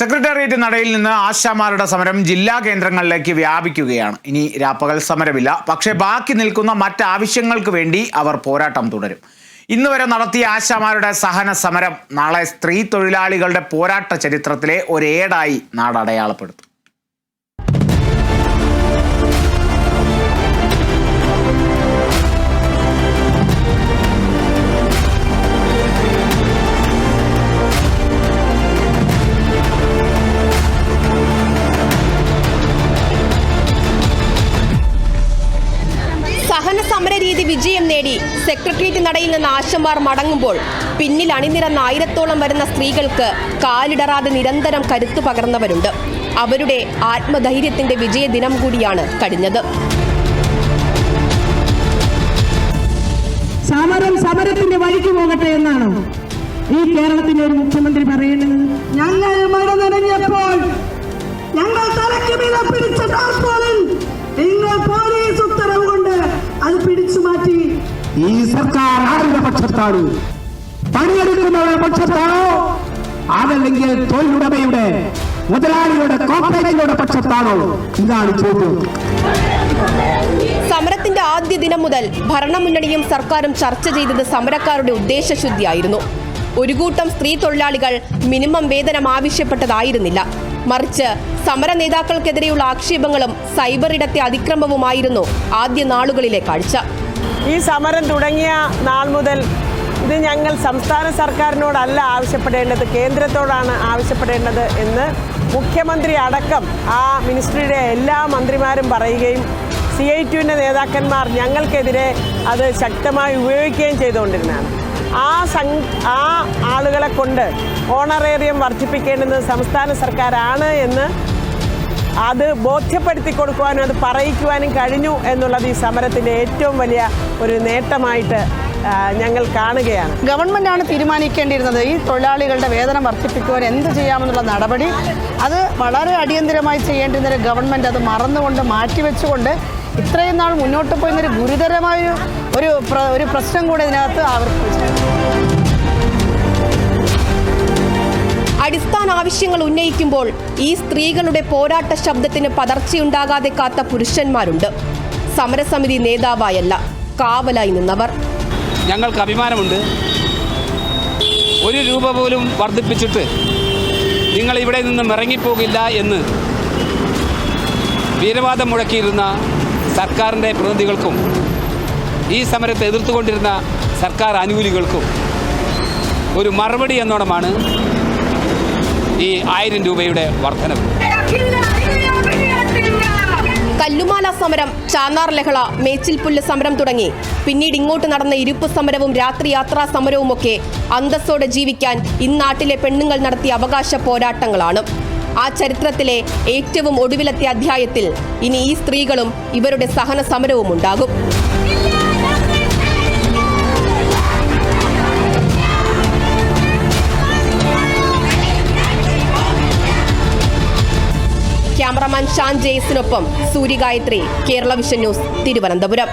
Secretariat നടയിൽ നിന്ന് ആശാമാരുടെ സമരം ജില്ലാ കേന്ദ്രങ്ങളിലേക്ക് വ്യാപിക്കുകയാണ്. ഇനി രാപ്പകൽ സമരമില്ല. പക്ഷേ ബാക്കി നിൽക്കുന്ന മറ്റ് ആവശ്യങ്ങൾക്ക് വേണ്ടി അവർ പോരാട്ടം തുടരും. ഇന്ന് വരെ നടത്തിയ ആശാമാരുടെ സഹന സമരം നാളെ സ്ത്രീ തൊഴിലാളികളുടെ പോരാട്ട ചരിത്രത്തിലെ ഒരേടായി നാട് അടയാളപ്പെടുത്തും രീതി വിജയം നേടി. സെക്രട്ടേറിയറ്റ് നടയിൽ നിന്ന് ആശമാർ മടങ്ങുമ്പോൾ പിന്നിൽ അണിനിരന്ന ആയിരത്തോളം വരുന്ന സ്ത്രീകൾക്ക് കാലിടറാതെ നിരന്തരം കരുത്തു പകർന്നവരുണ്ട്. അവരുടെ ആത്മധൈര്യത്തിന്റെ വിജയദിനം കൂടിയാണ് കഴിഞ്ഞത്. സമരം സമരത്തിന്റെ വഴിക്ക് പോകട്ടെ എന്നാണ് ഈ കേരളത്തിന്റെ ഒരു മുഖ്യമന്ത്രി പറയുന്നത്. ഞങ്ങൾ മഴ നനഞ്ഞപ്പോൾ ഞങ്ങൾ തലയ്ക്ക് മീതെ പിടിച്ച ടാർപോളിൽ നിങ്ങൾ പോലീസ് ഉത്തരവ് കൊണ്ട് അത് പിടിച്ചു മാറ്റി ഈ സർക്കാർ ആരുടെ പക്ഷത്താണ്? പണിയെടുക്കുന്നവരുടെ പക്ഷത്താണോ? അതല്ലെങ്കിൽ തൊഴിലുടമയുടെ മുതലാളിയുടെ കോർപ്പറേറ്റുകളുടെ പക്ഷത്താണോ? ഇതാണ് ചോദ്യം. സമരത്തിന്റെ ആദ്യ ദിനം മുതൽ ഭരണമുന്നണിയും സർക്കാരും ചർച്ച ചെയ്തത് സമരക്കാരുടെ ഉദ്ദേശശുദ്ധിയായിരുന്നു. ഒരു കൂട്ടം സ്ത്രീ തൊഴിലാളികൾ മിനിമം വേതനം ആവശ്യപ്പെട്ടതായിരുന്നില്ല. മറിച്ച് സമര നേതാക്കൾക്കെതിരെയുള്ള ആക്ഷേപങ്ങളും സൈബർ ഇടത്തെ അതിക്രമവുമായിരുന്നു ആദ്യ നാളുകളിലെ കാഴ്ച. ഈ സമരം തുടങ്ങിയ നാൾ മുതൽ ഇത് ഞങ്ങൾ സംസ്ഥാന സർക്കാരിനോടല്ല ആവശ്യപ്പെടേണ്ടത് കേന്ദ്രത്തോടാണ് ആവശ്യപ്പെടേണ്ടത് എന്ന് മുഖ്യമന്ത്രി അടക്കം ആ മിനിസ്ട്രിയുടെ എല്ലാ മന്ത്രിമാരും പറയുകയും സി ഐ ടുവിന്റെ നേതാക്കന്മാർ ഞങ്ങൾക്കെതിരെ അത് ശക്തമായി ഉപയോഗിക്കുകയും ചെയ്തുകൊണ്ടിരുന്നതാണ്. ആ സം ആ ആളുകളെ കൊണ്ട് ഓണറേറിയം വർദ്ധിപ്പിക്കേണ്ടത് സംസ്ഥാന സർക്കാരാണ് എന്ന് അത് ബോധ്യപ്പെടുത്തി കൊടുക്കുവാനും അത് പറയിക്കുവാനും കഴിഞ്ഞു എന്നുള്ളത് ഈ സമരത്തിന്റെ ഏറ്റവും വലിയ ഒരു നേട്ടമായിട്ട് ഞങ്ങൾ കാണുകയാണ്. ഗവൺമെന്റാണ് തീരുമാനിക്കേണ്ടിയിരുന്നത് ഈ തൊഴിലാളികളുടെ വേതനം വർദ്ധിപ്പിക്കുവാൻ എന്ത് ചെയ്യാമെന്നുള്ള നടപടി. അത് വളരെ അടിയന്തിരമായി ചെയ്യേണ്ടിരുന്ന ഒരു ഗവൺമെന്റ് അത് മറന്നുകൊണ്ട് മാറ്റിവെച്ചുകൊണ്ട് ഇത്രയും നാൾ മുന്നോട്ട് പോയിരുന്നൊരു ഗുരുതരമായ ഒരു ഒരു പ്രശ്നം കൂടെ ഇതിനകത്ത് ആവർത്തിച്ചു. അടിസ്ഥാന ആവശ്യങ്ങൾ ഉന്നയിക്കുമ്പോൾ ഈ സ്ത്രീകളുടെ പോരാട്ട ശബ്ദത്തിന് പതർച്ചയുണ്ടാകാതെ കാത്ത പുരുഷന്മാരുണ്ട്. സമരസമിതി നേതാവായല്ല കാവലായി നിന്നവർ. ഞങ്ങൾക്ക് അഭിമാനമുണ്ട്. ഒരു രൂപ പോലും വർദ്ധിപ്പിച്ചിട്ട് നിങ്ങൾ ഇവിടെ നിന്നും ഇറങ്ങിപ്പോകില്ല എന്ന് വീരവാദം മുഴക്കിയിരുന്ന സർക്കാരിന്റെ പ്രതിനിധികൾക്കും ഈ സമരത്തെ എതിർത്തുകൊണ്ടിരുന്ന സർക്കാർ ആനുകൂല്യങ്ങൾക്കും ഒരു മറുപടി എന്നോണമാണ് ഈ ആയിരം രൂപയുടെ വർധനവ്. കല്ലുമാല സമരം ചാന്നാർ ലഹള മേച്ചിൽപുല്ല് സമരം തുടങ്ങി. പിന്നീട് ഇങ്ങോട്ട് നടന്ന ഇരുപ്പ് സമരവും രാത്രി യാത്രാ സമരവുമൊക്കെ അന്തസ്സോടെ ജീവിക്കാൻ ഇന്നാട്ടിലെ പെണ്ണുങ്ങൾ നടത്തിയ അവകാശ പോരാട്ടങ്ങളാണ്. ആ ചരിത്രത്തിലെ ഏറ്റവും ഒടുവിലത്തെ അധ്യായത്തിൽ ഇനി ഈ സ്ത്രീകളും ഇവരുടെ സഹന സമരവും ഉണ്ടാകും ക്യാമറമാൻ ഷാൻ ജെയ്സിനൊപ്പം സൂര്യഗായത്രി കേരള വിഷൻ ന്യൂസ് തിരുവനന്തപുരം.